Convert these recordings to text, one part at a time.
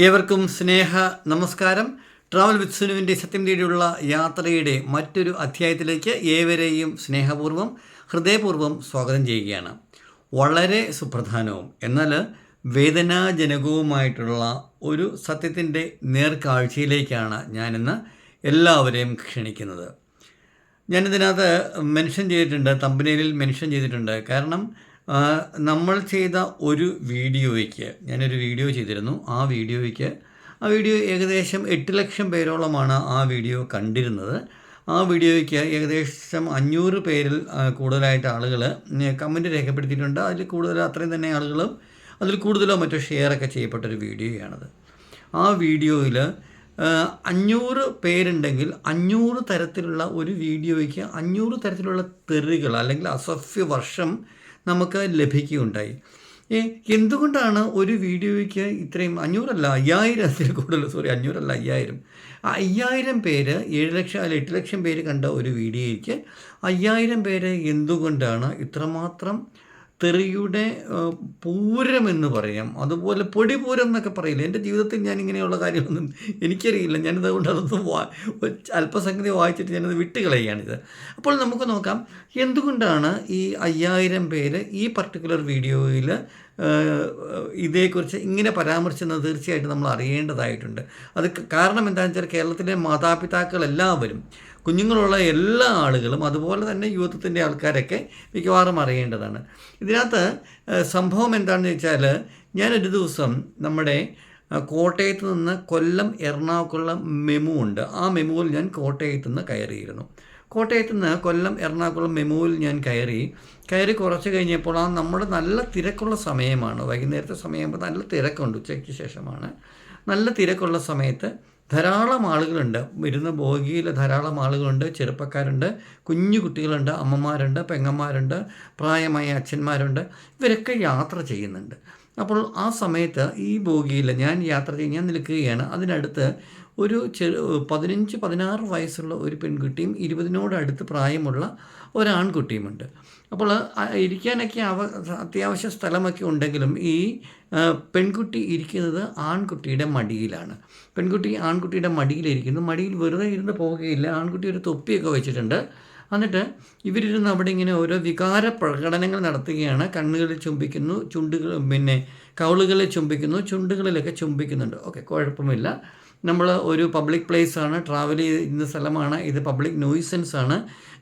ഏവർക്കും സ്നേഹ നമസ്കാരം. Travel with സുനുവിന്റെ സത്യം തേടിയുള്ള യാത്രയുടെ മറ്റൊരു അധ്യായത്തിലേക്ക് ഏവരെയും സ്നേഹപൂർവം ഹൃദയപൂർവം സ്വാഗതം ചെയ്യുകയാണ്. വളരെ സുപ്രധാനവും എന്നാൽ വേദനാജനകവുമായിട്ടുള്ള ഒരു സത്യത്തിന്റെ നേർക്കാഴ്ചയിലേക്കാണ് ഞാനിന്ന് എല്ലാവരെയും ക്ഷണിക്കുന്നത്. ഞാനിതിനകത്ത് മെൻഷൻ ചെയ്തിട്ടുണ്ട് തമ്പനയിലിൽ മെൻഷൻ ചെയ്തിട്ടുണ്ട്. കാരണം നമ്മൾ ചെയ്ത ഒരു വീഡിയോയ്ക്ക് ഞാനൊരു വീഡിയോ ചെയ്തിരുന്നു. ആ വീഡിയോയ്ക്ക് ആ വീഡിയോ ഏകദേശം എട്ട് ലക്ഷം പേരോളമാണ് ആ വീഡിയോ കണ്ടിരുന്നത്. ആ വീഡിയോയ്ക്ക് ഏകദേശം അഞ്ഞൂറ് പേരിൽ കൂടുതലായിട്ട് ആളുകൾ കമന്റ് രേഖപ്പെടുത്തിയിട്ടുണ്ട്. അതിൽ കൂടുതൽ അത്രയും തന്നെ ആളുകളും അതിൽ കൂടുതലോ മറ്റോ ഷെയറൊക്കെ ചെയ്യപ്പെട്ടൊരു വീഡിയോയാണത്. ആ വീഡിയോയിൽ അഞ്ഞൂറ് പേരുണ്ടെങ്കിൽ അഞ്ഞൂറ് തരത്തിലുള്ള ഒരു വീഡിയോയ്ക്ക് അഞ്ഞൂറ് തരത്തിലുള്ള തെറികൾ അല്ലെങ്കിൽ അസഭ്യ വർഷം നമുക്ക് ലഭിക്കുകയുണ്ടായി. എന്തുകൊണ്ടാണ് ഒരു വീഡിയോയ്ക്ക് ഇത്രയും അഞ്ഞൂറല്ല അയ്യായിരത്തിൽ കൂടുതൽ സോറി അഞ്ഞൂറല്ല അയ്യായിരം? ആ അയ്യായിരം പേര് ഏഴ് ലക്ഷം അല്ല എട്ട് ലക്ഷം പേര് കണ്ട ഒരു വീഡിയോയ്ക്ക് അയ്യായിരം പേര് എന്തുകൊണ്ടാണ് ഇത്രമാത്രം തെറിയുടെ പൂരം എന്ന് പറയാം. അതുപോലെ പൊടിപൂരം എന്നൊക്കെ പറയില്ല? എന്റെ ജീവിതത്തിൽ ഞാൻ ഇങ്ങനെയുള്ള കാര്യമൊന്നും എനിക്കറിയില്ല. ഞാനിത് കൊണ്ട് അതൊന്നും വാ അല്പസംഗതി വായിച്ചിട്ട് ഞാനത് വിട്ടുകളയുകയാണിത്. അപ്പോൾ നമുക്ക് നോക്കാം എന്തുകൊണ്ടാണ് ഈ അയ്യായിരം പേര് ഈ പർട്ടിക്കുലർ വീഡിയോയിൽ ഇതേക്കുറിച്ച് ഇങ്ങനെ പരാമർശിച്ചെന്ന് തീർച്ചയായിട്ടും നമ്മൾ അറിയേണ്ടതായിട്ടുണ്ട്. അത് കാരണം എന്താണെന്ന് വെച്ചാൽ കേരളത്തിലെ മാതാപിതാക്കൾ എല്ലാവരും കുഞ്ഞുങ്ങളുള്ള എല്ലാ ആളുകളും അതുപോലെ തന്നെ യുവത്വത്തിന്റെ ആൾക്കാരൊക്കെ മിക്കവാറും അറിയേണ്ടതാണ്. ഇതിനകത്ത് സംഭവം എന്താണെന്ന് വെച്ചാൽ ഞാനൊരു ദിവസം നമ്മുടെ കോട്ടയത്ത് നിന്ന് കൊല്ലം എറണാകുളം മെമു ഉണ്ട്. ആ മെമുവിൽ ഞാൻ കോട്ടയത്ത് നിന്ന് കയറിയിരുന്നു. കോട്ടയത്ത് നിന്ന് കൊല്ലം എറണാകുളം മെമുവിൽ ഞാൻ കയറി. കയറി കുറച്ച് കഴിഞ്ഞപ്പോൾ ആ നമ്മുടെ നല്ല തിരക്കുള്ള സമയമാണ്. വൈകുന്നേരത്തെ സമയമാകുമ്പോൾ നല്ല തിരക്കുണ്ട് ഉച്ചയ്ക്ക് ശേഷമാണ്. നല്ല തിരക്കുള്ള സമയത്ത് ധാരാളം ആളുകളുണ്ട്. ഇരുന്ന ബോഗിയിൽ ധാരാളം ആളുകളുണ്ട്. ചെറുപ്പക്കാരുണ്ട്. കുഞ്ഞു കുട്ടികളുണ്ട്. അമ്മമാരുണ്ട്. പെങ്ങന്മാരുണ്ട്. പ്രായമായ അച്ഛന്മാരുണ്ട്. ഇവരൊക്കെ യാത്ര ചെയ്യുന്നുണ്ട്. അപ്പോൾ ആ സമയത്ത് ഈ ബോഗിയിൽ ഞാൻ യാത്ര ചെയ്യാൻ ഞാൻ നിൽക്കുകയാണ്. അതിനടുത്ത് ഒരു ചെറു പതിനഞ്ച് പതിനാറ് വയസ്സുള്ള ഒരു പെൺകുട്ടിയും ഇരുപതിനോടടുത്ത് പ്രായമുള്ള ഒരാൺകുട്ടിയുമുണ്ട്. അപ്പോൾ ഇരിക്കാനൊക്കെ അവ അത്യാവശ്യ സ്ഥലമൊക്കെ ഉണ്ടെങ്കിലും ഈ പെൺകുട്ടി ഇരിക്കുന്നത് ആൺകുട്ടിയുടെ മടിയിലാണ്. പെൺകുട്ടി ആൺകുട്ടിയുടെ മടിയിലിരിക്കുന്നു. മടിയിൽ വെറുതെ ഇരുന്ന് പോവുകയില്ല. ആൺകുട്ടി ഒരു തൊപ്പിയൊക്കെ വെച്ചിട്ടുണ്ട്. എന്നിട്ട് ഇവരിരുന്ന് അവിടെ ഇങ്ങനെ ഓരോ വികാര പ്രകടനങ്ങൾ നടത്തുകയാണ്. കണ്ണുകളിൽ ചുംബിക്കുന്നു ചുണ്ടുകൾ പിന്നെ കൗളുകളിൽ ചുംബിക്കുന്നു ചുണ്ടുകളിലൊക്കെ ചുംബിക്കുന്നുണ്ട്. ഓക്കെ കുഴപ്പമില്ല. നമ്മൾ ഒരു പബ്ലിക് പ്ലേസ് ആണ് ട്രാവൽ ചെയ്യുന്ന സ്ഥലമാണ്. ഇത് പബ്ലിക് നോയിസൻസ് ആണ്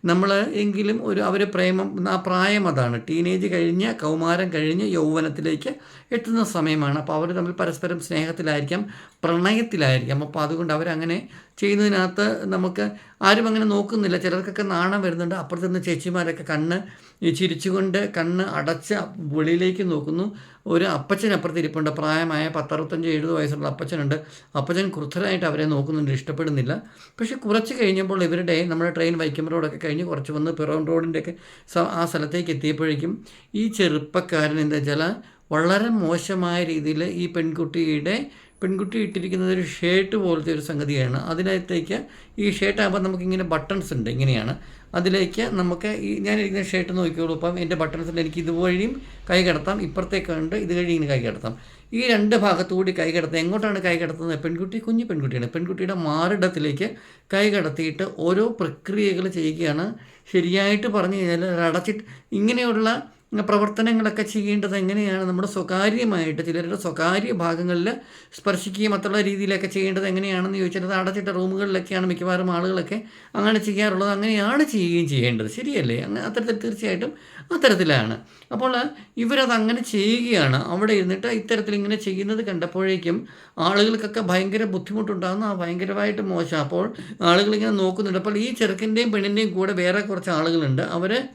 നമ്മൾ എങ്കിലും ഒരു അവർ പ്രേമം ആ പ്രായം അതാണ്. ടീനേജ് കഴിഞ്ഞ് കൗമാരം കഴിഞ്ഞ് യൗവനത്തിലേക്ക് എത്തുന്ന സമയമാണ്. അപ്പോൾ അവർ തമ്മിൽ പരസ്പരം സ്നേഹത്തിലായിരിക്കാം പ്രണയത്തിലായിരിക്കാം. അപ്പോൾ അതുകൊണ്ട് അവരങ്ങനെ ചെയ്യുന്നതിനകത്ത് നമുക്ക് ആരും അങ്ങനെ നോക്കുന്നില്ല. ചിലർക്കൊക്കെ നാണം വരുന്നുണ്ട്. അപ്പുറത്ത് നിന്ന് ചേച്ചിമാരൊക്കെ കണ്ണ് ചിരിച്ചുകൊണ്ട് കണ്ണ് അടച്ച് വെളിയിലേക്ക് നോക്കുന്നു. ഒരു അപ്പച്ചൻ അപ്പുറത്ത് ഇരിപ്പുണ്ട്. പ്രായമായ പത്തറുപത്തഞ്ച് എഴുപത് വയസ്സുള്ള അപ്പച്ചനുണ്ട്. അപ്പച്ചൻ ക്രുദ്ധരായിട്ട് അവരെ നോക്കുന്നുണ്ട്. ഇഷ്ടപ്പെടുന്നില്ല. പക്ഷേ കുറച്ച് കഴിഞ്ഞപ്പോൾ ഇവരുടെ നമ്മുടെ ട്രെയിൻ വൈക്കം റോഡൊക്കെ കഴിഞ്ഞ് കുറച്ച് വന്ന് പിറവൻ റോഡിന്റെയൊക്കെ ആ സ്ഥലത്തേക്ക് എത്തിയപ്പോഴേക്കും ഈ ചെറുപ്പക്കാരൻ എന്താ വെച്ചാൽ വളരെ മോശമായ രീതിയിൽ ഈ പെൺകുട്ടിയുടെ പെൺകുട്ടി ഇട്ടിരിക്കുന്നത് ഒരു ഷേർട്ട് പോലത്തെ ഒരു സംഗതിയാണ്. അതിനകത്തേക്ക് ഈ ഷർട്ട് ആകുമ്പോൾ നമുക്കിങ്ങനെ ബട്ടൺസ് ഉണ്ട് ഇങ്ങനെയാണ്. അതിലേക്ക് നമുക്ക് ഈ ഞാനിരിക്കുന്ന ഷർട്ട് നോക്കിയോളൂ അപ്പം എന്റെ ബട്ടൺസിൽ എനിക്ക് ഇതുവഴിയും കൈ കിടത്താം. ഇപ്പുറത്തേക്ക് ഉണ്ട്. ഇത് കഴിഞ്ഞ് ഇങ്ങനെ കൈ കിടത്താം. ഈ രണ്ട് ഭാഗത്തുകൂടി കൈ കിടത്താം എങ്ങോട്ടാണ് കൈ കിടത്തുന്നത്? പെൺകുട്ടി കുഞ്ഞു പെൺകുട്ടിയാണ്. പെൺകുട്ടിയുടെ മാറിടത്തിലേക്ക് കൈ കടത്തിയിട്ട് ഓരോ പ്രക്രിയകൾ ചെയ്യുകയാണ്. ശരിയായിട്ട് പറഞ്ഞു കഴിഞ്ഞാൽ അടച്ചിട്ട് ഇങ്ങനെയുള്ള പ്രവർത്തനങ്ങളൊക്കെ ചെയ്യേണ്ടത് എങ്ങനെയാണ്? നമ്മുടെ സ്വകാര്യമായിട്ട് ചിലരുടെ സ്വകാര്യ ഭാഗങ്ങളിൽ സ്പർശിക്കുകയും മറ്റുള്ള രീതിയിലൊക്കെ ചെയ്യേണ്ടത് എങ്ങനെയാണെന്ന് ചോദിച്ചാൽ അത് അടച്ചിട്ട റൂമുകളിലൊക്കെയാണ് മിക്കവാറും ആളുകളൊക്കെ അങ്ങനെ ചെയ്യാറുള്ളത്. അങ്ങനെയാണ് ചെയ്യുകയും ചെയ്യേണ്ടത്. ശരിയല്ലേ? അങ്ങനെ അത്തരത്തിൽ തീർച്ചയായിട്ടും അത്തരത്തിലാണ്. അപ്പോൾ ഇവരത് അങ്ങനെ ചെയ്യുകയാണ്. അവിടെ ഇരുന്നിട്ട് ഇത്തരത്തിൽ ഇങ്ങനെ ചെയ്യുന്നത് കണ്ടപ്പോഴേക്കും ആളുകൾക്കൊക്കെ ഭയങ്കര ബുദ്ധിമുട്ടുണ്ടാകുന്ന. ആ ഭയങ്കരമായിട്ട് മോശം. അപ്പോൾ ആളുകളിങ്ങനെ നോക്കുന്നുണ്ട്. അപ്പോൾ ഈ ചെറുക്കന്റെയും പെണ്ണിന്റെയും കൂടെ വേറെ കുറച്ച് ആളുകളുണ്ട്. അവർ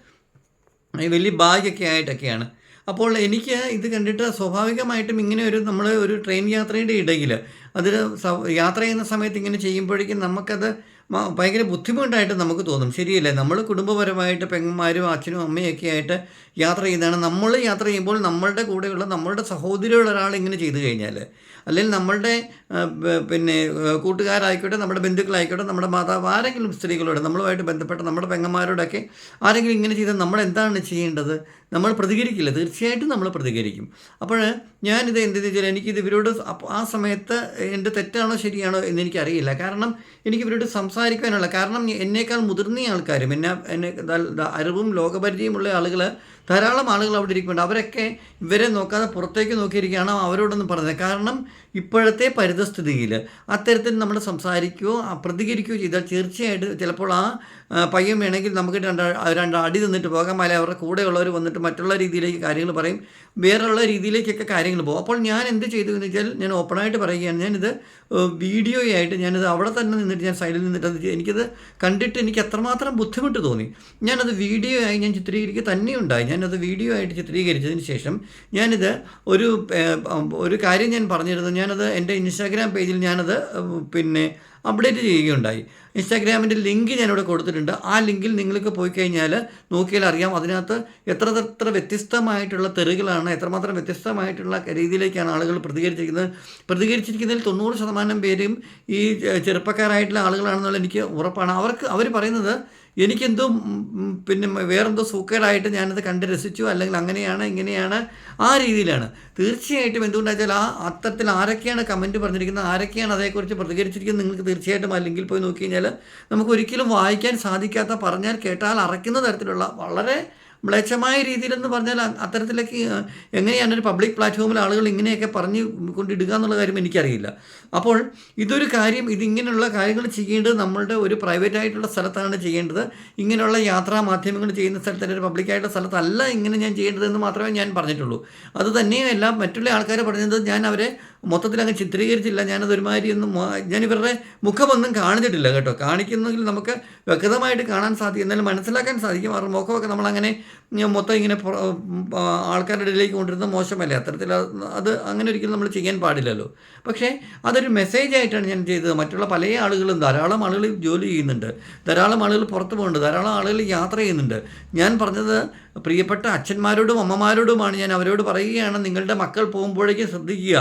വലിയ ബാഗൊക്കെ ആയിട്ടൊക്കെയാണ്. അപ്പോൾ എനിക്ക് ഇത് കണ്ടിട്ട് സ്വാഭാവികമായിട്ടും ഇങ്ങനെ ഒരു നമ്മൾ ഒരു ട്രെയിൻ യാത്രയുടെ ഇടയിൽ അതിൽ യാത്ര ചെയ്യുന്ന സമയത്ത് ഇങ്ങനെ ചെയ്യുമ്പോഴേക്കും നമുക്കത് ഭയങ്കര ബുദ്ധിമുട്ടായിട്ട് നമുക്ക് തോന്നും. ശരിയല്ലേ? നമ്മൾ കുടുംബപരമായിട്ട് പെങ്ങന്മാരും അച്ഛനും അമ്മയൊക്കെ ആയിട്ട് യാത്ര ചെയ്യുന്നതാണ്. നമ്മൾ യാത്ര ചെയ്യുമ്പോൾ നമ്മളുടെ കൂടെയുള്ള നമ്മളുടെ സഹോദരിയുള്ള ഒരാൾ ഇങ്ങനെ ചെയ്തു കഴിഞ്ഞാൽ അല്ലെങ്കിൽ നമ്മളുടെ പിന്നെ കൂട്ടുകാരായിക്കോട്ടെ നമ്മുടെ ബന്ധുക്കളായിക്കോട്ടെ നമ്മുടെ മാതാവ് ആരെങ്കിലും സ്ത്രീകളോട് നമ്മളുമായിട്ട് ബന്ധപ്പെട്ട നമ്മുടെ പെങ്ങന്മാരോടൊക്കെ ആരെങ്കിലും ഇങ്ങനെ ചെയ്താൽ നമ്മൾ എന്താണ് ചെയ്യേണ്ടത്? നമ്മൾ പ്രതികരിക്കില്ല. തീർച്ചയായിട്ടും നമ്മൾ പ്രതികരിക്കും. അപ്പോൾ ഞാനിത് എന്തെന്ന് വെച്ചാൽ എനിക്കിത് ഇവരോട് ആ സമയത്ത് എന്റെ തെറ്റാണോ ശരിയാണോ എന്ന് എനിക്കറിയില്ല. കാരണം എനിക്ക് ഇവരോട് സംസാരിക്കാനുള്ള കാരണം എന്നേക്കാൾ മുതിർന്ന ആൾക്കാരും എന്നെ എന്നെ അറിവും ലോകപരിചയമുള്ള ആളുകൾ ധാരാളം ആളുകൾ അവിടെ ഇരിക്കുന്നുണ്ട്. അവരൊക്കെ ഇവരെ നോക്കാതെ പുറത്തേക്ക് നോക്കിയിരിക്കുകയാണ് അവരോടൊന്നും പറഞ്ഞത്. കാരണം ഇപ്പോഴത്തെ പരിതസ്ഥിതിയിൽ അത്തരത്തിൽ നമ്മൾ സംസാരിക്കുകയോ പ്രതികരിക്കുകയോ ചെയ്താൽ തീർച്ചയായിട്ടും ചിലപ്പോൾ ആ പയ്യം പയ്യൻ വേണമെങ്കിൽ നമുക്ക് രണ്ട് രണ്ട് അടി നിന്നിട്ട് പോകാം. അല്ലെങ്കിൽ അവരുടെ കൂടെയുള്ളവർ വന്നിട്ട് മറ്റുള്ള രീതിയിലേക്ക് കാര്യങ്ങൾ പറയും. വേറെയുള്ള രീതിയിലേക്കൊക്കെ കാര്യങ്ങൾ പോകും. അപ്പോൾ ഞാൻ എന്ത് ചെയ്തു എന്ന് വെച്ചാൽ ഞാൻ ഓപ്പണായിട്ട് പറയുകയാണ്. ഞാനിത് വീഡിയോ ആയിട്ട് ഞാനിത് അവിടെ തന്നെ നിന്നിട്ട് ഞാൻ സൈഡിൽ നിന്നിട്ട് എനിക്കത് കണ്ടിട്ട് എനിക്ക് അത്രമാത്രം ബുദ്ധിമുട്ട് തോന്നി. ഞാനത് വീഡിയോ ആയി ഞാൻ ചിത്രീകരിക്കുക തന്നെ ഉണ്ടായി ഞാനത് വീഡിയോ ആയിട്ട് ചിത്രീകരിച്ചതിന് ശേഷം ഞാനിത് ഒരു ഒരു കാര്യം ഞാൻ പറഞ്ഞിരുന്നു. ഞാനത് എന്റെ ഇൻസ്റ്റാഗ്രാം പേജിൽ ഞാനത് പിന്നെ അപ്ഡേറ്റ് ചെയ്യുകയുണ്ടായി. ഇൻസ്റ്റാഗ്രാമിന്റെ ലിങ്ക് ഞാനിവിടെ കൊടുത്തിട്ടുണ്ട്. ആ ലിങ്കിൽ നിങ്ങൾക്ക് പോയി കഴിഞ്ഞാൽ നോക്കിയാൽ അറിയാം. അതിനകത്ത് എത്ര എത്ര വ്യത്യസ്തമായിട്ടുള്ള തെറികളാണ് എത്രമാത്രം വ്യത്യസ്തമായിട്ടുള്ള രീതിയിലേക്കാണ് ആളുകൾ പ്രതികരിച്ചിരിക്കുന്നത്. പ്രതികരിച്ചിരിക്കുന്നതിൽ തൊണ്ണൂറ് ശതമാനം പേരും ഈ ചെറുപ്പക്കാരായിട്ടുള്ള ആളുകളാണെന്നുള്ള എനിക്ക് ഉറപ്പാണ്. അവർക്ക് അവർ പറയുന്നത് എനിക്കെന്തോ പിന്നെ വേറെന്തോ സൂക്കേടായിട്ട് ഞാനത് കണ്ട് രസിച്ചു. അല്ലെങ്കിൽ അങ്ങനെയാണ് ഇങ്ങനെയാണ്. ആ രീതിയിലാണ്. തീർച്ചയായിട്ടും എന്തുകൊണ്ടാണെന്ന് വെച്ചാൽ ആ അത്തരത്തിൽ ആരൊക്കെയാണ് കമന്റ് പറഞ്ഞിരിക്കുന്നത് ആരൊക്കെയാണ് അതേക്കുറിച്ച് പ്രതികരിച്ചിരിക്കുന്നത് നിങ്ങൾക്ക് തീർച്ചയായിട്ടും അല്ലെങ്കിൽ പോയി നോക്കി കഴിഞ്ഞാൽ നമുക്ക് ഒരിക്കലും വായിക്കാൻ സാധിക്കാത്ത പറഞ്ഞാൽ കേട്ടാൽ അറയ്ക്കുന്ന തരത്തിലുള്ള വളരെ മ്ലേച്ഛമായ രീതിയിലെന്ന് പറഞ്ഞാൽ അത്തരത്തിലേക്ക് എങ്ങനെയാണ് ഒരു പബ്ലിക് പ്ലാറ്റ്ഫോമിൽ ആളുകൾ ഇങ്ങനെയൊക്കെ പറഞ്ഞ് കൊണ്ടിടുക എന്നുള്ള കാര്യം എനിക്കറിയില്ല. അപ്പോൾ ഇതൊരു കാര്യം ഇതിങ്ങനെയുള്ള കാര്യങ്ങൾ ചെയ്യേണ്ടത് നമ്മളുടെ ഒരു പ്രൈവറ്റ് ആയിട്ടുള്ള സ്ഥലത്താണ് ചെയ്യേണ്ടത്. ഇങ്ങനെയുള്ള യാത്രാ മാധ്യമങ്ങൾ ചെയ്യുന്ന സ്ഥലത്ത് ഒരു പബ്ലിക് ആയിട്ടുള്ള സ്ഥലത്തല്ല ഇങ്ങനെ ഞാൻ ചെയ്യേണ്ടതെന്ന് മാത്രമേ ഞാൻ പറഞ്ഞിട്ടുള്ളൂ. അത് തന്നെയല്ല മറ്റുള്ള ആൾക്കാർ പറഞ്ഞത് ഞാൻ അവരെ മൊത്തത്തിൽ അങ്ങ് ചിത്രീകരിച്ചില്ല. ഞാനത് ഒരുമാതിരി ഒന്നും ഞാൻ ഇവരുടെ മുഖമൊന്നും കാണിച്ചിട്ടില്ല കേട്ടോ. കാണിക്കുന്നെങ്കിൽ നമുക്ക് വ്യക്തമായിട്ട് കാണാൻ സാധിക്കും. എന്നാലും മനസ്സിലാക്കാൻ സാധിക്കും. അവരുടെ മുഖമൊക്കെ നമ്മളങ്ങനെ മൊത്തം ഇങ്ങനെ ആൾക്കാരുടെ ഇടയിലേക്ക് കൊണ്ടിരുന്നത് മോശമല്ലേ? അത്തരത്തിൽ അത് അത് അങ്ങനെ ഒരിക്കലും നമ്മൾ ചെയ്യാൻ പാടില്ലല്ലോ. പക്ഷേ അതൊരു മെസ്സേജ് ആയിട്ടാണ് ഞാൻ ചെയ്തത്. മറ്റുള്ള പല ആളുകളും ധാരാളം ആളുകൾ ജോലി ചെയ്യുന്നുണ്ട്. ധാരാളം ആളുകൾ പുറത്തു പോകുന്നുണ്ട്. ധാരാളം ആളുകൾ യാത്ര ചെയ്യുന്നുണ്ട്. ഞാൻ പറഞ്ഞത് പ്രിയപ്പെട്ട അച്ഛന്മാരോടും അമ്മമാരോടുമാണ് ഞാൻ അവരോട് പറയുകയാണ് നിങ്ങളുടെ മക്കൾ പോകുമ്പോഴേക്കും ശ്രദ്ധിക്കുക.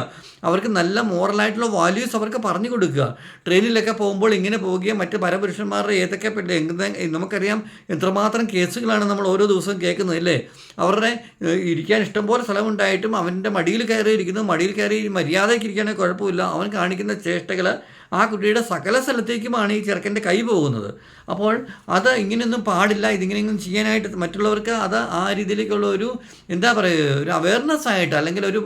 അവർക്ക് നല്ല മോറലായിട്ടുള്ള വാല്യൂസ് അവർക്ക് പറഞ്ഞു കൊടുക്കുക. ട്രെയിനിലൊക്കെ പോകുമ്പോൾ ഇങ്ങനെ പോവുകയും മറ്റ് പരപുരുഷന്മാരുടെ ഏതൊക്കെ നമുക്കറിയാം എത്രമാത്രം കേസുകളാണ് നമ്മൾ ഓരോ ദിവസവും കേൾക്കുന്നത് അല്ലേ? അവരുടെ ഇരിക്കാൻ ഇഷ്ടംപോലെ സ്ഥലമുണ്ടായിട്ടും അവന്റെ മടിയിൽ കയറി ഇരിക്കുന്നു മടിയിൽ കയറി മര്യാദയ്ക്ക് ഇരിക്കുകയാണെങ്കിൽ കുഴപ്പമില്ല. അവൻ കാണിക്കുന്ന ചേഷ്ടകൾ ആ കുട്ടിയുടെ സകല സ്ഥലത്തേക്കുമാണ് ഈ ചെറുക്കന്റെ കൈ പോകുന്നത്. അപ്പോൾ അത് ഇങ്ങനെയൊന്നും പാടില്ല ഇതിങ്ങനെയൊന്നും ചെയ്യാനായിട്ട് മറ്റുള്ളവർക്ക് അത് ആ രീതിയിലേക്കുള്ള ഒരു എന്താ പറയുക ഒരു അവയർനെസ് ആയിട്ട് അല്ലെങ്കിൽ ഒരു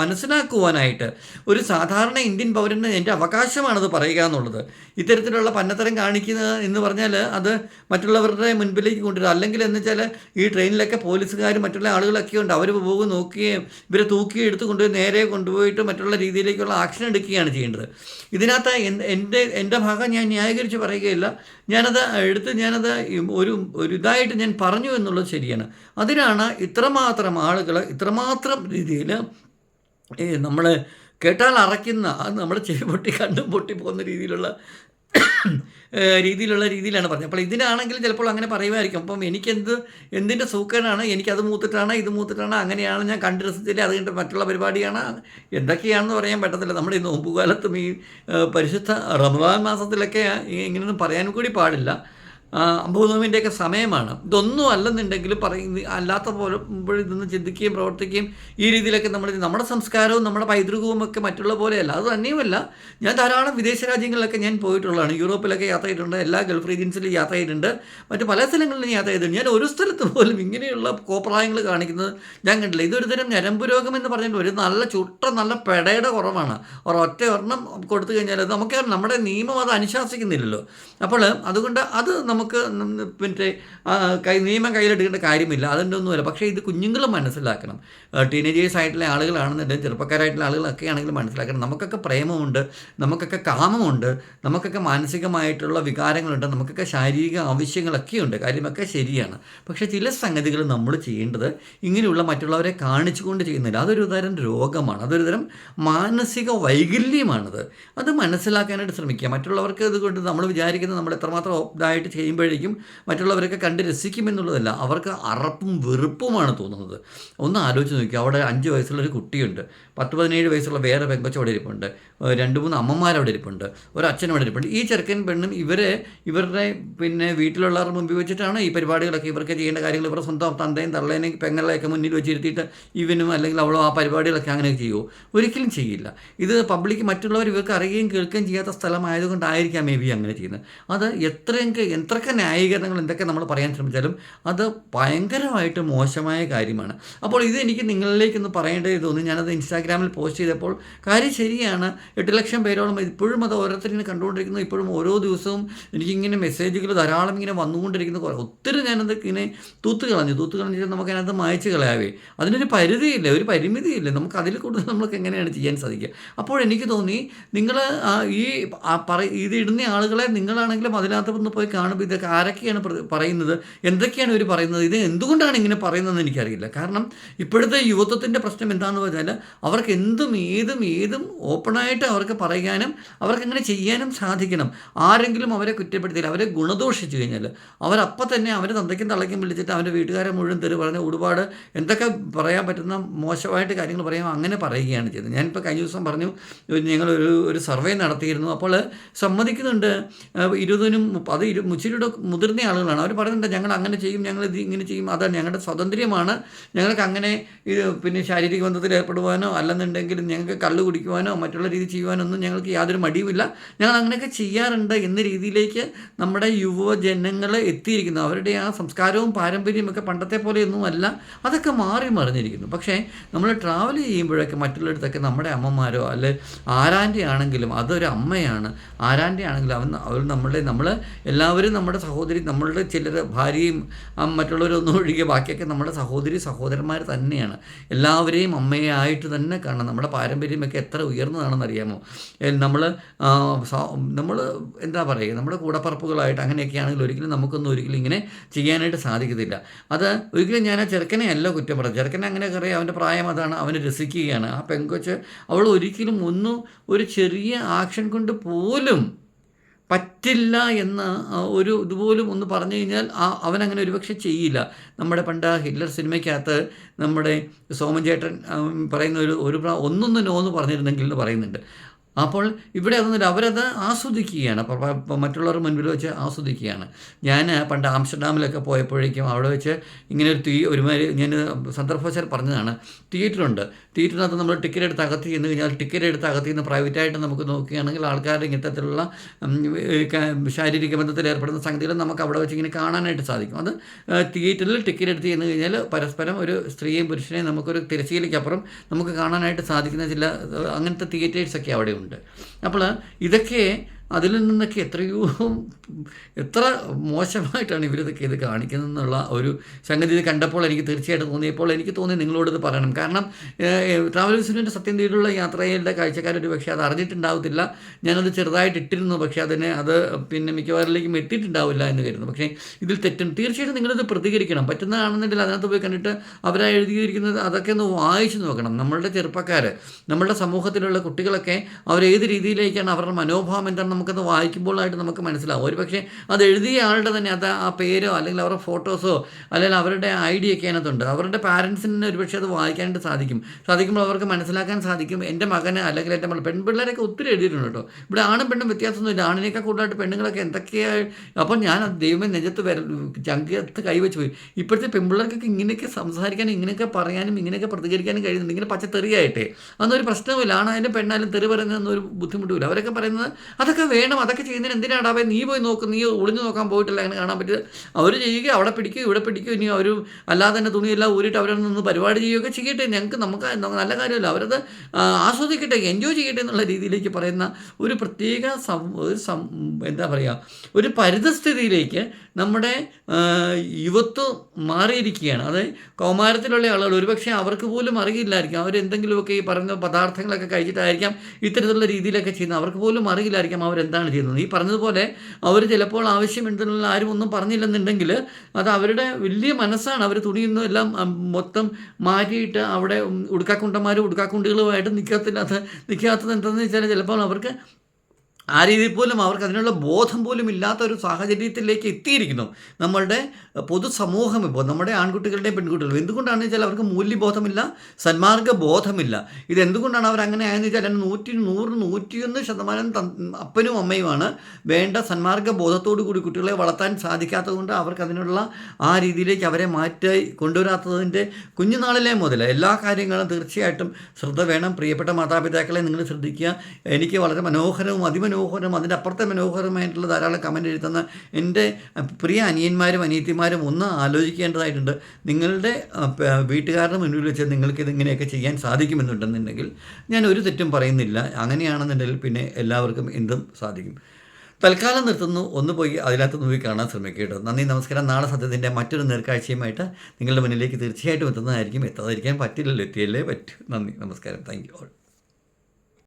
മനസ്സിലാക്കുവാനായിട്ട് ഒരു സാധാരണ ഇന്ത്യൻ പൗരന് എന്റെ അവകാശമാണത് പറയുക എന്നുള്ളത്. ഇത്തരത്തിലുള്ള പന്നത്തരം കാണിക്കുന്നത് എന്ന് പറഞ്ഞാൽ അത് മറ്റുള്ളവരുടെ മുൻപിലേക്ക് കൊണ്ടുവരിക അല്ലെങ്കിൽ എന്ന് വെച്ചാൽ ഈ ട്രെയിനിലൊക്കെ പോലീസുകാരും മറ്റുള്ള ആളുകളൊക്കെ ഉണ്ട്. അവർ പോകും നോക്കുകയും ഇവരെ തൂക്കി എടുത്ത് കൊണ്ടുപോയി നേരെ കൊണ്ടുപോയിട്ട് മറ്റുള്ള രീതിയിലേക്കുള്ള ആക്ഷൻ എടുക്കുകയാണ് ചെയ്യേണ്ടത്. ഇതിനകത്ത് എന്റെ എന്റെ ഭാഗം ഞാൻ ന്യായീകരിച്ച് പറയുകയില്ല. ഞാനത് എടുത്ത് ഞാനത് ഒരു ഒരു ഇതായിട്ട് ഞാൻ പറഞ്ഞു എന്നുള്ളത് ശരിയാണ്. അതിനാണ് ഇത്രമാത്രം ആളുകൾ ഇത്രമാത്രം രീതിയിൽ നമ്മൾ കേട്ടാൽ അറയ്ക്കുന്ന നമ്മൾ ചെവി പൊട്ടി കണ്ടും പൊട്ടി പോകുന്ന രീതിയിലുള്ള രീതിയിലുള്ള രീതിയിലാണ് പറഞ്ഞത്. അപ്പോൾ ഇതിനാണെങ്കിൽ ചിലപ്പോൾ അങ്ങനെ പറയുമായിരിക്കും. അപ്പം എനിക്കെന്ത് എന്തിന്റെ സൂക്കനാണ് എനിക്കത് മൂത്തിട്ടാണ് ഇത് മൂത്തിട്ടാണ്? അങ്ങനെയാണ് ഞാൻ കണ്ട് രസിച്ചില്ല അത് കണ്ട് മറ്റുള്ള പരിപാടിയാണ്. എന്തൊക്കെയാണെന്ന് പറയാൻ പറ്റത്തില്ല. നമ്മുടെ ഈ നോമ്പുകാലത്തും ഈ പരിശുദ്ധ റമദാൻ മാസത്തിലൊക്കെ ഇങ്ങനെയൊന്നും പറയാനും കൂടി പാടില്ല. അമ്പൂനോമിന്റെയൊക്കെ സമയമാണ്. ഇതൊന്നും അല്ലെന്നുണ്ടെങ്കിൽ പറയുന്ന അല്ലാത്ത പോലെ ഇതൊന്ന് ചിന്തിക്കുകയും പ്രവർത്തിക്കുകയും ഈ രീതിയിലൊക്കെ നമ്മൾ നമ്മുടെ സംസ്കാരവും നമ്മുടെ പൈതൃകവും ഒക്കെ മറ്റുള്ള പോലെയല്ല. അത് തന്നെയുമല്ല. ഞാൻ ധാരാളം വിദേശ രാജ്യങ്ങളിലൊക്കെ ഞാൻ പോയിട്ടുള്ളതാണ്. യൂറോപ്പിലൊക്കെ യാത്ര ചെയ്തിട്ടുണ്ട്. എല്ലാ ഗൾഫ് റീജിയൻസിലും യാത്ര ചെയ്തിട്ടുണ്ട്. മറ്റ് പല സ്ഥലങ്ങളിലും യാത്ര ചെയ്തിട്ടുണ്ട്. ഞാൻ ഒരു സ്ഥലത്ത് പോലും ഇങ്ങനെയുള്ള കോപ്രായങ്ങൾ കാണിക്കുന്നത് ഞാൻ കണ്ടില്ല. ഇതൊരു തരം ഞരമ്പ് രോഗം എന്ന് പറഞ്ഞിട്ട് ഒരു നല്ല ചുട്ട നല്ല പെടയുടെ കുറവാണ്. ഒരൊറ്റ ഒരെണ്ണം കൊടുത്തു കഴിഞ്ഞാൽ നമുക്ക് നമ്മുടെ നിയമം അത് അനുശാസിക്കുന്നില്ലല്ലോ. അപ്പോൾ അതുകൊണ്ട് അത് നമുക്ക് നമുക്ക് പിന്നെ കൈ നിയമം കയ്യിലെടുക്കേണ്ട കാര്യമില്ല. അതിന്റെ ഒന്നുമില്ല പക്ഷേ ഇത് കുഞ്ഞുങ്ങൾ മനസ്സിലാക്കണം. ടീനേജേഴ്സ് ആയിട്ടുള്ള ആളുകളാണെന്നുണ്ടെങ്കിൽ ചെറുപ്പക്കാരായിട്ടുള്ള ആളുകളൊക്കെ ആണെങ്കിലും മനസ്സിലാക്കണം. നമുക്കൊക്കെ പ്രേമമുണ്ട് നമുക്കൊക്കെ കാമമുണ്ട് നമുക്കൊക്കെ മാനസികമായിട്ടുള്ള വികാരങ്ങളുണ്ട് നമുക്കൊക്കെ ശാരീരിക ആവശ്യങ്ങളൊക്കെ ഉണ്ട് കാര്യമൊക്കെ ശരിയാണ്. പക്ഷേ ചില സംഗതികൾ നമ്മൾ ചെയ്യേണ്ടത് ഇങ്ങനെയുള്ള മറ്റുള്ളവരെ കാണിച്ചുകൊണ്ട് ചെയ്യുന്നില്ല. അതൊരു തരം രോഗമാണ്. അതൊരു തരം മാനസിക വൈകല്യമാണത്. അത് മനസ്സിലാക്കാനായിട്ട് ശ്രമിക്കുക. മറ്റുള്ളവർക്ക് ഇതുകൊണ്ട് നമ്മൾ വിചാരിക്കുന്നത് നമ്മൾ എത്രമാത്രം ഇതായിട്ട് ചെയ്യുമ്പോഴേക്കും മറ്റുള്ളവരൊക്കെ കണ്ട് രസിക്കുമെന്നുള്ളതല്ല അവർക്ക് അറപ്പും വെറുപ്പുമാണ് തോന്നുന്നത്. ഒന്ന് ആലോചിച്ച് നോക്കി അവിടെ അഞ്ച് വയസ്സുള്ള ഒരു കുട്ടിയുണ്ട് പത്ത് പതിനേഴ് വയസ്സുള്ള വേറെ പെങ്കൊച്ച അവിടെ ഇരിപ്പുണ്ട് രണ്ട് മൂന്ന് അമ്മമാർ അവിടെ ഇരിപ്പുണ്ട് ഒരു അച്ഛൻ അവിടെ ഇരിപ്പുണ്ട്. ഈ ചെറുക്കൻ പെണ്ണും ഇവരെ ഇവരുടെ പിന്നെ വീട്ടിലുള്ളവരുടെ മുമ്പിൽ വെച്ചിട്ടാണ് ഈ പരിപാടികളൊക്കെ ഇവർക്ക് ചെയ്യേണ്ട കാര്യങ്ങൾ ഇവരുടെ സ്വന്തം തന്തയും തള്ളേനെയും പെങ്ങളെയൊക്കെ മുന്നിൽ വെച്ചിരുത്തിയിട്ട് ഇവനും അല്ലെങ്കിൽ അവളും ആ പരിപാടികളൊക്കെ അങ്ങനെ ചെയ്യുമോ ഒരിക്കലും ചെയ്യില്ല. ഇത് പബ്ലിക് മറ്റുള്ളവർ ഇവർക്ക് അറിയുകയും കേൾക്കുകയും ചെയ്യാത്ത സ്ഥലമായതുകൊണ്ടായിരിക്കാം മേ ബി അങ്ങനെ ചെയ്യുന്നത്. അത് എത്രയൊക്കെ എത്രയൊക്കെ ന്യായീകരണങ്ങൾ എന്തൊക്കെ നമ്മൾ പറയാൻ ശ്രമിച്ചാലും അത് ഭയങ്കരമായിട്ട് മോശമായ കാര്യമാണ്. അപ്പോൾ ഇത് എനിക്ക് നിങ്ങളിലേക്കൊന്ന് പറയേണ്ടത് തോന്നി. ഞാനത് ഇൻസ്റ്റാഗ്രാമിൽ പോസ്റ്റ് ചെയ്തപ്പോൾ കാര്യം ശരിയാണ്. എട്ട് ലക്ഷം പേരോളം ഇപ്പോഴും അത് ഓരോരുത്തരിങ്ങനെ കണ്ടുകൊണ്ടിരിക്കുന്നു. ഇപ്പോഴും ഓരോ ദിവസവും എനിക്കിങ്ങനെ മെസ്സേജുകൾ ധാരാളം ഇങ്ങനെ വന്നുകൊണ്ടിരിക്കുന്ന. കുറേ ഒത്തിരി ഞാനത് ഇങ്ങനെ തൂത്ത് കളഞ്ഞു. തൂത്ത് കളഞ്ഞിട്ട് നമുക്ക് അതിനകത്ത് മായച്ച് കളയാവേ. അതിനൊരു പരിധിയില്ല. ഒരു പരിമിതിയില്ല. നമുക്ക് അതിൽ കൂടുതൽ നമുക്ക് എങ്ങനെയാണ് ചെയ്യാൻ സാധിക്കുക? അപ്പോൾ എനിക്ക് തോന്നി നിങ്ങൾ ഈ പറ ഇത് ഇടുന്ന ആളുകളെ നിങ്ങളാണെങ്കിലും അതിനകത്ത് ഒന്ന് പോയി കാണുമ്പോൾ ഇതൊക്കെ ആരൊക്കെയാണ് പറയുന്നത്? എന്തൊക്കെയാണ് ഇവർ പറയുന്നത്? ഇത് എന്തുകൊണ്ടാണ് ഇങ്ങനെ പറയുന്നതെന്ന് എനിക്കറിയില്ല. കാരണം ഇപ്പോഴത്തെ യുവത്വത്തിന്റെ പ്രശ്നം എന്താണെന്ന് പറഞ്ഞാൽ അവർക്ക് എന്തും ഏതും ഏതും ഓപ്പണായിട്ട് അവർക്ക് പറയാനും അവർക്ക് അങ്ങനെ ചെയ്യാനും സാധിക്കണം. ആരെങ്കിലും അവരെ കുറ്റപ്പെടുത്തിയില്ല അവരെ ഗുണദോഷിച്ചു കഴിഞ്ഞാൽ അവരപ്പം തന്നെ അവരെ തന്തയ്ക്കും തള്ളയ്ക്കും വിളിച്ചിട്ട് അവന്റെ വീട്ടുകാരെ മുഴുവൻ തെറി പറഞ്ഞ് ഒരുപാട് എന്തൊക്കെ പറയാൻ പറ്റുന്ന മോശമായിട്ട് കാര്യങ്ങൾ പറയാം അങ്ങനെ പറയുകയാണ് ചെയ്തത്. ഞാനിപ്പോൾ കഴിഞ്ഞ ദിവസം പറഞ്ഞു ഞങ്ങളൊരു ഒരു സർവേ നടത്തിയിരുന്നു. അപ്പോൾ സമ്മതിക്കുന്നുണ്ട്. ഇരുപതിനും അത് ഇരു മുച്ചിരിയുടെ മുതിർന്ന ആളുകളാണ്. അവർ പറയുന്നുണ്ട് ഞങ്ങൾ അങ്ങനെ ചെയ്യും ഞങ്ങൾ ഇത് ഇങ്ങനെ ചെയ്യും. അതാണ് ഞങ്ങളുടെ സ്വാതന്ത്ര്യമാണ് ഞങ്ങൾക്ക് അങ്ങനെ പിന്നെ ശാരീരിക ബന്ധത്തിൽ ഏർപ്പെടുവാനോ അല്ലെന്നുണ്ടെങ്കിൽ ഞങ്ങൾക്ക് കള്ള് കുടിക്കുവാനോ മറ്റുള്ള രീതി ചെയ്യുവാനോ ഒന്നും ഞങ്ങൾക്ക് യാതൊരു മടിയുമില്ല. ഞങ്ങൾ അങ്ങനെയൊക്കെ ചെയ്യാറുണ്ട് എന്ന രീതിയിലേക്ക് നമ്മുടെ യുവജനങ്ങൾ എത്തിയിരിക്കുന്നു. അവരുടെ ആ സംസ്കാരവും പാരമ്പര്യവും ഒക്കെ പണ്ടത്തെ പോലെയൊന്നുമല്ല. അതൊക്കെ മാറി മറിഞ്ഞിരിക്കുന്നു. പക്ഷേ നമ്മൾ ട്രാവൽ ചെയ്യുമ്പോഴൊക്കെ മറ്റുള്ളിടത്തൊക്കെ നമ്മുടെ അമ്മമാരോ അല്ലെ ആരാന്റെ ആണെങ്കിലും അതൊരു അമ്മയാണ്. ആരാന്റെ ആണെങ്കിലും അവൻ അവർ നമ്മളെ നമ്മൾ എല്ലാവരും നമ്മുടെ സഹോദരി നമ്മളുടെ ചിലർ ഭാര്യയും മറ്റുള്ളവരൊന്നും ഒഴികെ ബാക്കിയൊക്കെ നമ്മുടെ സഹോദരി സഹോദരന്മാർ തന്നെയാണ്. എല്ലാവരെയും അമ്മയായിട്ട് തന്നെ കാണണം. നമ്മുടെ പാരമ്പര്യമൊക്കെ എത്ര ഉയർന്നതാണെന്ന് അറിയാമോ? നമ്മൾ നമ്മൾ എന്താ പറയുക നമ്മുടെ കൂടപ്പറപ്പുകളായിട്ട് അങ്ങനെയൊക്കെ ആണെങ്കിൽ ഒരിക്കലും നമുക്കൊന്നും ഒരിക്കലും ഇങ്ങനെ ചെയ്യാനായിട്ട് സാധിക്കത്തില്ല. അത് ഒരിക്കലും ഞാൻ ആ ചെറുക്കനെ അല്ല കുറ്റം പറഞ്ഞു ചെറുക്കനെ അങ്ങനെ കറിയാം അവന്റെ പ്രായം അതാണ്. അവന് രസിക്കുകയാണ്. ആ പെങ്കൊച്ച് അവൾ ഒരിക്കലും ഒന്നും ഒരു ചെറിയ ആക്ഷൻ കൊണ്ട് പോലും പറ്റില്ല എന്ന് ഒരു ഇതുപോലും ഒന്ന് പറഞ്ഞു കഴിഞ്ഞാൽ ആ അവനങ്ങനെ ഒരുപക്ഷെ ചെയ്യില്ല. നമ്മുടെ പണ്ട് ഹിറ്റ്ലർ സിനിമയ്ക്കകത്ത് നമ്മുടെ സോമൻ ചേട്ടൻ പറയുന്ന ഒരു ഒരു ഒന്നൊന്ന് നോ എന്ന് പറഞ്ഞിരുന്നെങ്കിൽ എന്ന് പറയുന്നുണ്ട്. അപ്പോൾ ഇവിടെ അതൊന്നുമില്ല അവരത് ആസ്വദിക്കുകയാണ്. അപ്പോൾ മറ്റുള്ളവർ മുൻപിൽ വെച്ച് ആസ്വദിക്കുകയാണ്. ഞാൻ പണ്ട് ആംസ്റ്റർഡാമിലൊക്കെ പോയപ്പോഴേക്കും അവിടെ വെച്ച് ഇങ്ങനെ ഒരു തീ ഒരുമാതിരി ഞാൻ സന്ദർഭവശാൽ പറഞ്ഞതാണ്. തിയേറ്ററുണ്ട്. തിയേറ്ററിനകത്ത് നമ്മൾ ടിക്കറ്റ് എടുത്ത് അകത്ത് ചെന്ന് കഴിഞ്ഞാൽ ടിക്കറ്റ് എടുത്ത് അകത്ത് നിന്ന് പ്രൈവറ്റായിട്ട് നമുക്ക് നോക്കുകയാണെങ്കിൽ ആൾക്കാരുടെ ക- ശാരീരിക ബന്ധത്തിൽ ഏർപ്പെടുന്ന സംഗതികൾ നമുക്ക് അവിടെ വെച്ച് ഇങ്ങനെ കാണാനായിട്ട് സാധിക്കും. അത് തിയേറ്ററിൽ ടിക്കറ്റ് എടുത്ത് ചെന്ന് കഴിഞ്ഞാൽ പരസ്പരം ഒരു സ്ത്രീയും പുരുഷനെയും നമുക്കൊരു തിരശ്ശീലയ്ക്കപ്പുറം നമുക്ക് കാണാനായിട്ട് സാധിക്കുന്ന ചില അങ്ങനത്തെ തിയേറ്റേഴ്സൊക്കെ അവിടെ ഉണ്ട്. അപ്പോൾ ഇതൊക്കെ അതിൽ നിന്നൊക്കെ എത്രയോ എത്ര മോശമായിട്ടാണ് ഇവരിതൊക്കെ ഇത് കാണിക്കുന്നത് എന്നുള്ള ഒരു സംഗതി ഇത് കണ്ടപ്പോൾ എനിക്ക് തീർച്ചയായിട്ടും തോന്നിയപ്പോൾ എനിക്ക് തോന്നി നിങ്ങളോട് ഇത് പറയണം. കാരണം ട്രാവൽ വിസിറ്റിന്റെ സത്യം തീരുള്ള യാത്രയുടെ കാഴ്ചക്കാരൊരു പക്ഷേ അത് അറിഞ്ഞിട്ടുണ്ടാവത്തില്ല. ഞാനത് ചെറുതായിട്ട് ഇട്ടിരുന്നു പക്ഷേ അതിനെ അത് പിന്നെ മിക്കവാറിലേക്കും എത്തിയിട്ടുണ്ടാവില്ല എന്ന് കരുതുന്നു. പക്ഷേ ഇതിൽ തെറ്റും. തീർച്ചയായിട്ടും നിങ്ങളിത് പ്രതികരിക്കണം. പറ്റുന്നതാണെന്നുണ്ടെങ്കിൽ അതിനകത്ത് പോയി കണ്ടിട്ട് അവരാ എഴുതിയിരിക്കുന്നത് അതൊക്കെ ഒന്ന് വായിച്ചു നോക്കണം. നമ്മളുടെ ചെറുപ്പക്കാർ നമ്മളുടെ സമൂഹത്തിലുള്ള കുട്ടികളൊക്കെ അവരേത് രീതിയിലേക്കാണ് അവരുടെ മനോഭാവം എന്താണ് നമുക്കത് വായിക്കുമ്പോഴായിട്ട് നമുക്ക് മനസ്സിലാവും. ഒരു പക്ഷേ അത് എഴുതിയ ആളുടെ തന്നെ അത് ആ പേരോ അല്ലെങ്കിൽ അവരുടെ ഫോട്ടോസോ അല്ലെങ്കിൽ അവരുടെ ഐ ഡി ഒക്കെ അതിനകത്തുണ്ട്. അവരുടെ പാരൻസിന് തന്നെ ഒരുപക്ഷെ അത് വായിക്കാനായിട്ട് സാധിക്കും. സാധിക്കുമ്പോൾ അവർക്ക് മനസ്സിലാക്കാൻ സാധിക്കും. എന്റെ മകന് അല്ലെങ്കിൽ എന്റെ മകൾ പെൺപിള്ളേരൊക്കെ ഒത്തിരി എഴുതിയിട്ടുണ്ട് കേട്ടോ. ഇവിടെ ആണും പെണ്ണും വ്യത്യാസമൊന്നുമില്ല. ആണിനേക്കാൾ കൂടുതലായിട്ട് പെണ്ണുങ്ങളൊക്കെ എന്തൊക്കെയാണ് അപ്പോൾ ഞാൻ ദൈവമേ നെഞ്ചത്ത് വര ചങ്കത്ത് കൈവച്ച് പോയി. ഇപ്പോഴത്തെ പെൺപിള്ളേർക്കൊക്കെ ഇങ്ങനെയൊക്കെ സംസാരിക്കാനും ഇങ്ങനെയൊക്കെ പറയാനും ഇങ്ങനെയൊക്കെ പ്രതികരിക്കാനും കഴിയുന്നുണ്ട്. ഇങ്ങനെ പച്ചത്തെറിയായിട്ടേ. അതൊരു പ്രശ്നവുമില്ല. ആണായാലും പെണ്ണായാലും തെറി പറയുന്നതെന്നൊരു ബുദ്ധിമുട്ടുമില്ല. അവരൊക്കെ പറയുന്നത് അതൊക്കെ വേണം അതൊക്കെ ചെയ്യുന്നതിന് എന്തിനാണ് അവൻ നീ പോയി നോക്കും നീ ഒളിഞ്ഞു നോക്കാൻ പോയിട്ടില്ല അങ്ങനെ കാണാൻ പറ്റില്ല അവർ ചെയ്യുക അവിടെ പിടിക്കുക ഇവിടെ പിടിക്കുക ഇനി അവർ അല്ലാതെ തന്നെ തുണിയെല്ലാം ഊരിയിട്ട് അവരെ നിന്ന് പരിപാടി ചെയ്യുകയൊക്കെ ചെയ്യട്ടെ. ഞങ്ങൾക്ക് നമുക്ക് നല്ല കാര്യമല്ല. അവരത് ആസ്വദിക്കട്ടെ എൻജോയ് ചെയ്യട്ടെ എന്നുള്ള രീതിയിലേക്ക് പറയുന്ന ഒരു പ്രത്യേക എന്താ പറയുക ഒരു പരിതസ്ഥിതിയിലേക്ക് നമ്മുടെ യുവത്വം മാറിയിരിക്കുകയാണ്. അത് കൗമാരത്തിലുള്ള ആളുകൾ ഒരുപക്ഷെ അവർക്ക് പോലും അറിയില്ലായിരിക്കും. അവരെന്തെങ്കിലുമൊക്കെ ഈ പറഞ്ഞ പദാർത്ഥങ്ങളൊക്കെ കഴിച്ചിട്ടായിരിക്കാം ഇത്തരത്തിലുള്ള രീതിയിലൊക്കെ ചെയ്യുന്നത്. അവർക്ക് പോലും അറിയില്ലായിരിക്കാം. അവരെന്താണ് ചെയ്യുന്നത്? ഈ പറഞ്ഞതുപോലെ അവർ ചിലപ്പോൾ ആവശ്യമുണ്ടെന്നുള്ള ആരും ഒന്നും പറഞ്ഞില്ലെന്നുണ്ടെങ്കിൽ അത് അവരുടെ വലിയ മനസ്സാണ്. അവർ തുണിയുന്ന എല്ലാം മൊത്തം മാറ്റിയിട്ട് അവിടെ ഉടുക്കാക്കുണ്ടന്മാരും ഉടുക്കാക്കുണ്ടികളുമായിട്ട് നിൽക്കത്തില്ലാത്ത നിൽക്കാത്തത് എന്തെന്ന് വെച്ചാൽ ചിലപ്പോൾ അവർക്ക് ആ രീതിയിൽ പോലും അവർക്ക് അതിനുള്ള ബോധം പോലും ഇല്ലാത്ത ഒരു സാഹചര്യത്തിലേക്ക് എത്തിയിരിക്കുന്നു. നമ്മളുടെ പൊതുസമൂഹം ഇപ്പോൾ നമ്മുടെ ആൺകുട്ടികളുടെയും പെൺകുട്ടികളും എന്തുകൊണ്ടാണെന്ന് വെച്ചാൽ അവർക്ക് മൂല്യബോധമില്ല സന്മാർഗ ബോധമില്ല ഇത് എന്തുകൊണ്ടാണ് അവർ അങ്ങനെ ആയെന്ന് വെച്ചാൽ അതിന് നൂറ്റി നൂറ് നൂറ്റിയൊന്ന് ശതമാനം അപ്പനും അമ്മയുമാണ് വേണ്ട സന്മാർഗ ബോധത്തോടു കൂടി കുട്ടികളെ വളർത്താൻ സാധിക്കാത്തത് കൊണ്ട് അവർക്ക് അതിനുള്ള ആ രീതിയിലേക്ക് അവരെ മാറ്റി കൊണ്ടുവരാത്തതിന്റെ കുഞ്ഞുനാളിലെ മുതൽ എല്ലാ കാര്യങ്ങളും തീർച്ചയായിട്ടും ശ്രദ്ധ വേണം. പ്രിയപ്പെട്ട മാതാപിതാക്കളെ നിങ്ങൾ ശ്രദ്ധിക്കുക. എനിക്ക് വളരെ മനോഹരവും അതിമനോഹരവും അതിന്റെ അപ്പുറത്തെ മനോഹരമായിട്ടുള്ള ധാരാളം കമന്റ് എഴുതുന്ന എന്റെ പ്രിയ അനിയന്മാരും അനിയത്തിമാരും ഒന്ന് ആലോചിക്കേണ്ടതായിട്ടുണ്ട്. നിങ്ങളുടെ വീട്ടുകാരുടെ മുന്നിൽ വെച്ച് നിങ്ങൾക്ക് ഇതിങ്ങനെയൊക്കെ ചെയ്യാൻ സാധിക്കുമെന്നുണ്ടെന്നുണ്ടെങ്കിൽ ഞാൻ ഒരു തെറ്റും പറയുന്നില്ല. അങ്ങനെയാണെന്നുണ്ടെങ്കിൽ പിന്നെ എല്ലാവർക്കും എന്തും സാധിക്കും. തൽക്കാലം നിർത്തുന്നു. ഒന്ന് പോയി അതിനകത്ത് നോക്കി കാണാൻ ശ്രമിക്കുക നന്ദി നമസ്കാരം. നാളെ സത്യത്തിന്റെ മറ്റൊരു നേർക്കാഴ്ചയുമായിട്ട് നിങ്ങളുടെ മുന്നിലേക്ക് തീർച്ചയായിട്ടും എത്തുന്നതായിരിക്കും. എത്താതിരിക്കാൻ പറ്റില്ലല്ലോ. എത്തിയല്ലേ പറ്റൂ. നന്ദി നമസ്കാരം. Thank you all.